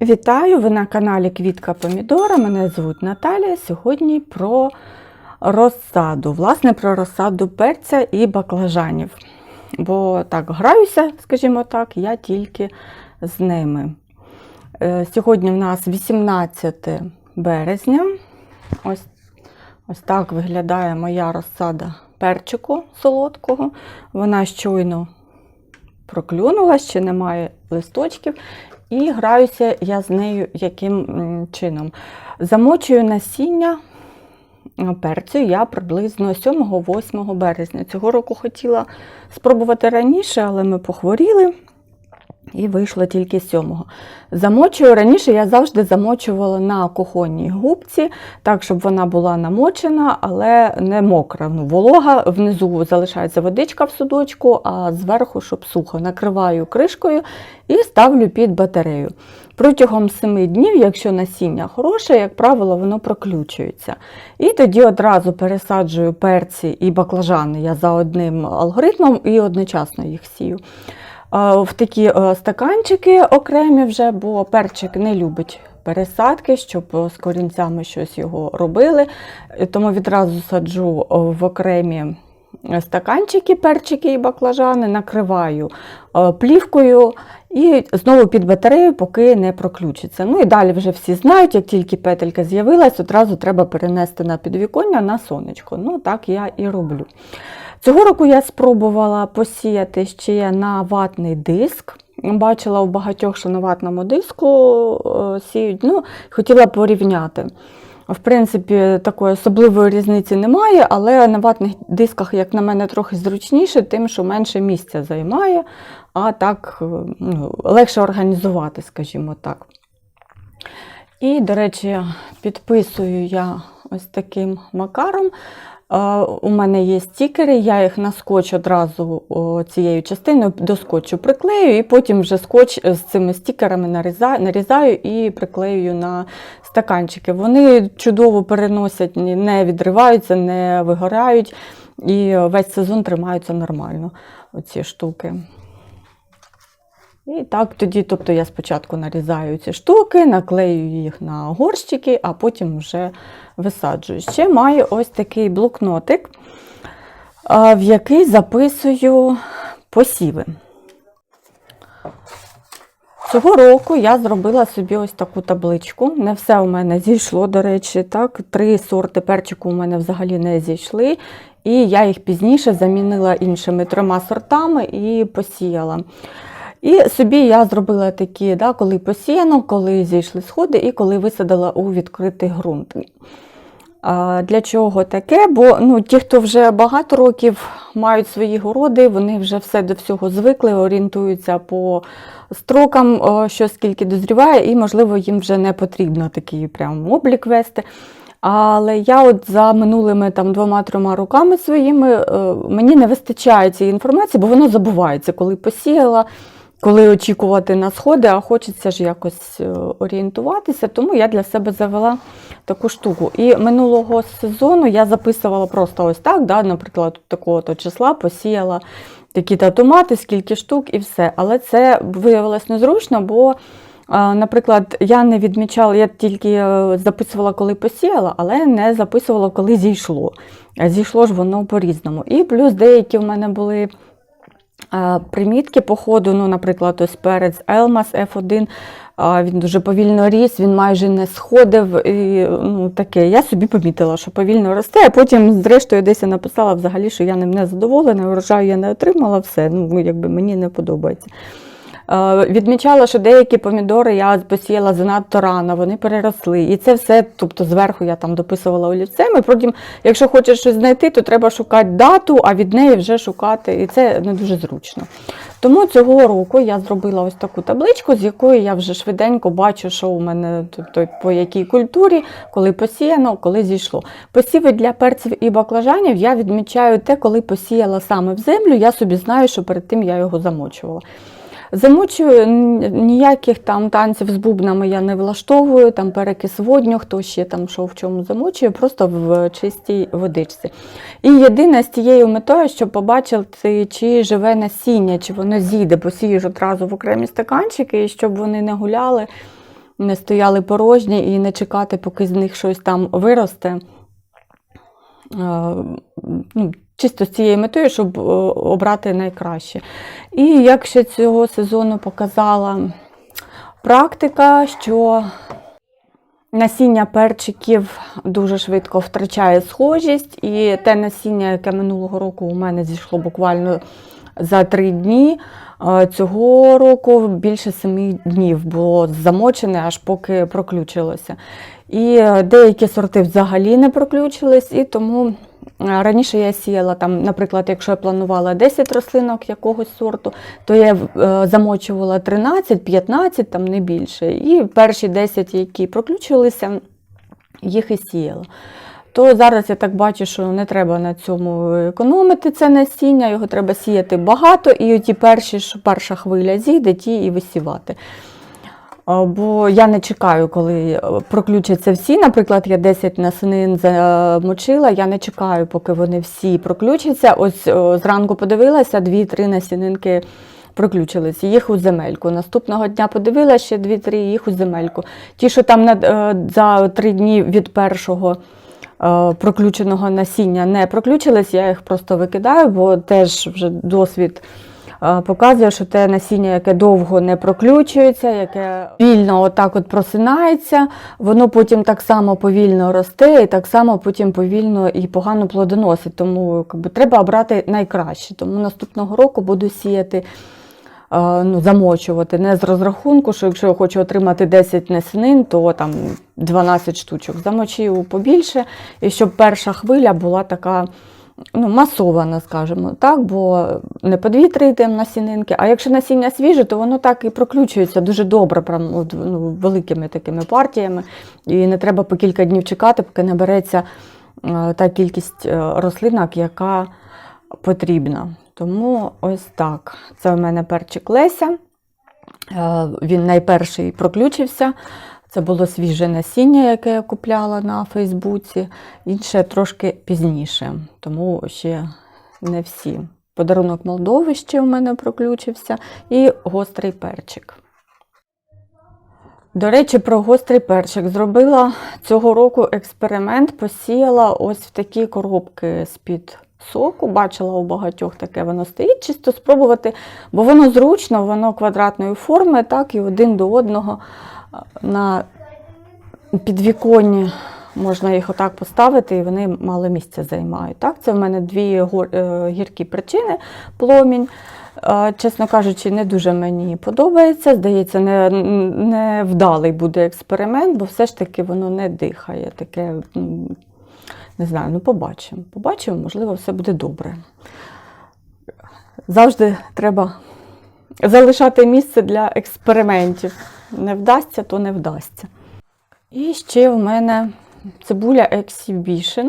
Вітаю! Ви на каналі Квітка Помідора. Мене звуть Наталія. Сьогодні про розсаду. Власне, про розсаду перця і баклажанів. Бо так граюся, скажімо так, я тільки з ними. Е, Сьогодні в нас 18 березня. Ось, ось так виглядає моя розсада перчику солодкого. Вона щойно проклюнула, ще немає листочків. І граюся я з нею яким чином. Замочую насіння е, перцю я приблизно 7-8 березня. Цього року хотіла спробувати раніше, але ми похворіли. І вийшло тільки 7-го. Замочую раніше я завжди замочувала на кухонній губці, так, щоб вона була намочена, але не мокра. Ну, волога внизу залишається водичка в судочку, а зверху, щоб сухо. Накриваю кришкою і ставлю під батарею. Протягом 7 днів, якщо насіння хороше, як правило, воно проключується. І тоді одразу пересаджую перці і баклажани я за одним алгоритмом і одночасно їх сію. Е, В такі е, стаканчики окремі вже, бо перчик не любить пересадки, щоб е, з корінцями щось його робили. Тому відразу саджу в окремі стаканчики, перчики і баклажани, накриваю плівкою і знову під батарею, поки не проключиться. Ну і далі вже всі знають, як тільки петелька з'явилась, одразу треба перенести на підвіконня на сонечко. Ну так я і роблю. Цього року я спробувала посіяти ще на ватний диск. Бачила у багатьох, що на ватному диску е, сіють. Ну, хотіла порівняти. В принципі, такої особливої різниці немає, але на ватних дисках, як на мене, трохи зручніше, тим, що менше місця займає, а так е, ну, легше організувати, скажімо так. І, до речі, підписую я ось таким макаром. Е, У мене є стікери, я їх на скотч одразу цією частиною до скотчу приклею, і потім вже скотч з цими стікерами нарізаю, і приклеюю на стаканчики. Вони чудово переносять, не відриваються, не вигорають, і весь сезон тримаються нормально. Оці штуки. І так тоді, тобто я спочатку нарізаю ці штуки, наклею їх на горщики, а потім вже висаджую. Ще маю ось такий блокнотик, в який записую посіви. Цього року я зробила собі ось таку табличку. Не все у мене зійшло, до речі, так. Три сорти перчику у мене взагалі не зійшли. І я їх пізніше замінила іншими трьома сортами і посіяла. І собі я зробила такі, да, коли посіяно, коли зійшли сходи і коли висадила у відкритий ґрунт. А Для чого таке? Бо ну, ті, хто вже багато років мають свої городи, вони вже все до всього звикли, орієнтуються по строкам, що скільки дозріває, і, можливо, їм вже не потрібно такий прям облік вести. Але я от за минулими там двома-трьома роками своїми е, мені не вистачає цієї інформації, бо воно забувається, коли посіяла, коли очікувати на сходи, а хочеться ж якось е, орієнтуватися. Тому я для себе завела таку штуку. І минулого сезону я записувала просто ось так, да, наприклад, такого-то числа посіяла такі-то томати, скільки штук і все. Але це виявилось незручно, бо. Наприклад, я не відмічала, я тільки е, записувала, коли посіяла, але не записувала, коли зійшло. Зійшло ж воно по-різному. І плюс деякі в мене були примітки по ходу, ну, наприклад, ось перець Елмас F1. Він дуже повільно ріс, він майже не сходив. І, ну, таке. Я собі помітила, що повільно росте, а потім, зрештою, десь я написала взагалі, що я не задоволена, врожаю я не отримала, все, ну, якби мені не подобається. Е, Відмічала, що деякі помідори я посіяла занадто рано, вони переросли. І це все, тобто зверху я там дописувала олівцем. І потім, якщо хочеш щось знайти, то треба шукати дату, а від неї вже шукати. І це не дуже зручно. Тому цього року я зробила ось таку табличку, з якої я вже швиденько бачу, що у мене тобто, по якій культурі, коли посіяно, коли зійшло. Посіви для перців і баклажанів я відмічаю те, коли посіяла саме в землю. Я собі знаю, що перед тим я його замочувала. Замочую ніяких там танців з бубнами я не влаштовую, там перекис водню, хто ще там що в чому замочує, просто в чистій водичці. І єдине з тією метою, щоб побачити, чи живе насіння, чи воно зійде, посієш одразу в окремі стаканчики, і щоб вони не гуляли не стояли порожні і не чекати, поки з них щось там виросте. Чисто з цією метою, щоб е, обрати найкраще. І як ще цього сезону показала практика, що насіння перчиків дуже швидко втрачає схожість, і те насіння, яке минулого року у мене зійшло буквально за три дні, е, цього року більше семи днів було замочене, аж поки проключилося. І е, деякі сорти взагалі не проключились, і тому. Раніше я сіяла там, наприклад, якщо я планувала 10 рослинок якогось сорту, то я е, замочувала 13, 15, там не більше. І перші 10, які проключилися, їх і сіяла. То зараз я так бачу, що не треба на цьому економити це насіння, його треба сіяти багато, і ті перші, що перша хвиля зійде, ті і висівати. А, Бо я не чекаю, коли е, проключаться всі. Наприклад, я 10 насінин замочила, я не чекаю, поки вони всі проключаться. Ось зранку подивилася, 2-3 насінинки проключилися, їх у земельку. Наступного дня подивилася ще 2-3, їх у земельку. Ті, що там е, за 3 дні від першого е, проключеного насіння не проключились, я їх просто викидаю, бо теж вже досвід е, показує, що те насіння, яке довго не проключується, яке вільно отак от просинається, воно потім так само повільно росте і так само потім повільно і погано плодоносить. Тому якби, треба обрати найкраще. Тому наступного року буду сіяти. е, Ну, замочувати не з розрахунку, що якщо я хочу отримати 10 насінин, то там 12 штучок замочив побільше, і щоб перша хвиля була така ну, масована, скажімо так, бо не по 2-3 йдемо насінинки, а якщо насіння свіже, то воно так і проключується дуже добре, прям, от, ну, великими такими партіями. І не треба по кілька днів чекати, поки набереться е, та кількість е, рослинок, яка потрібна. Тому ось так. Це у мене перчик Леся. Е, Він найперший проключився. Це було свіже насіння, яке я купляла на Фейсбуці, інше трошки пізніше, тому ще не всі. Подарунок Молдови ще у мене проключився, і гострий перчик. До речі, про гострий перчик. Зробила цього року експеримент, посіяла ось в такі коробки з-під соку. Бачила у багатьох таке воно стоїть, чисто спробувати, бо воно зручно, воно квадратної форми, так, і один до одного на підвіконні можна їх отак поставити, і вони мало місця займають. Так? Це в мене дві е, гіркі причини пломінь. Е, Чесно кажучи, не дуже мені подобається. Здається, не, не вдалий буде експеримент, бо все ж таки воно не дихає. Таке, не знаю, ну побачимо. Побачимо, можливо, все буде добре. Завжди треба залишати місце для експериментів. Не вдасться, то не вдасться. І ще в мене цибуля Exhibition.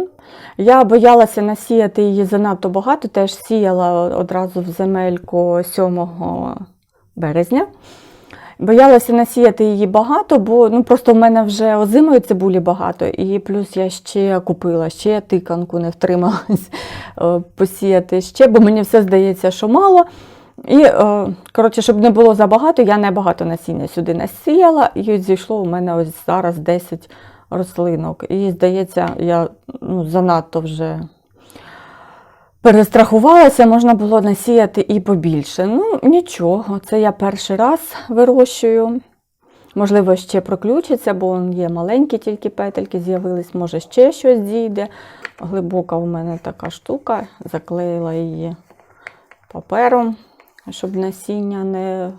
Я боялася насіяти її занадто багато, теж сіяла одразу в земельку 7 березня. Боялася насіяти її багато, бо ну, просто в мене вже озимої цибулі багато, і плюс я ще купила, ще тиканку не втрималась е, посіяти ще, бо мені все здається, що мало. І, е, коротше, щоб не було забагато, я небагато насіння сюди насіяла, і зійшло у мене ось зараз 10 рослинок. І, здається, я ну, занадто вже перестрахувалася, можна було насіяти і побільше. Ну, нічого, це я перший раз вирощую. Можливо, ще проключиться, бо є маленькі тільки петельки з'явились, може ще щось дійде. Глибока у мене така штука, заклеїла її папером, щоб насіння не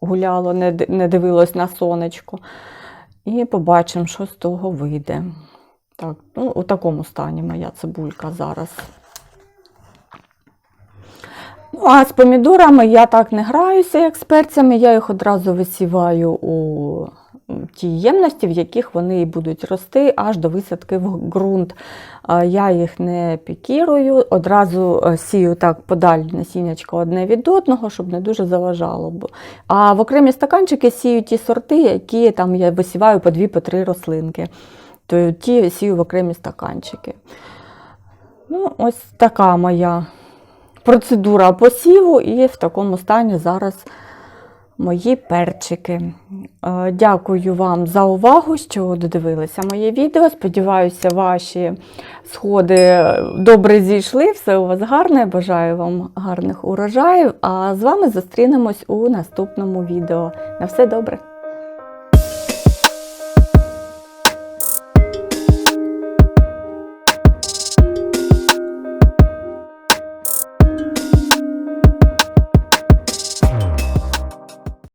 гуляло, не дивилось на сонечко. І побачимо, що з того вийде. Так, ну, у такому стані моя цибулька зараз. А з помідорами я так не граюся, як з перцями. Я їх одразу висіваю у ті ємності, в яких вони і будуть рости аж до висадки в ґрунт. Я їх не пікірую, одразу е, сію так подалі насіннячко одне від одного, щоб не дуже заважало. А в окремі стаканчики сію ті сорти, які там я висіваю по дві, по три рослинки. То ті сію в окремі стаканчики. Ну, ось така моя процедура посіву, і в такому стані зараз мої перчики. Е, Дякую вам за увагу, що додивилися моє відео. Сподіваюся, ваші сходи добре зійшли, все у вас гарне. Бажаю вам гарних урожаїв. А з вами зустрінемось у наступному відео. На все добре!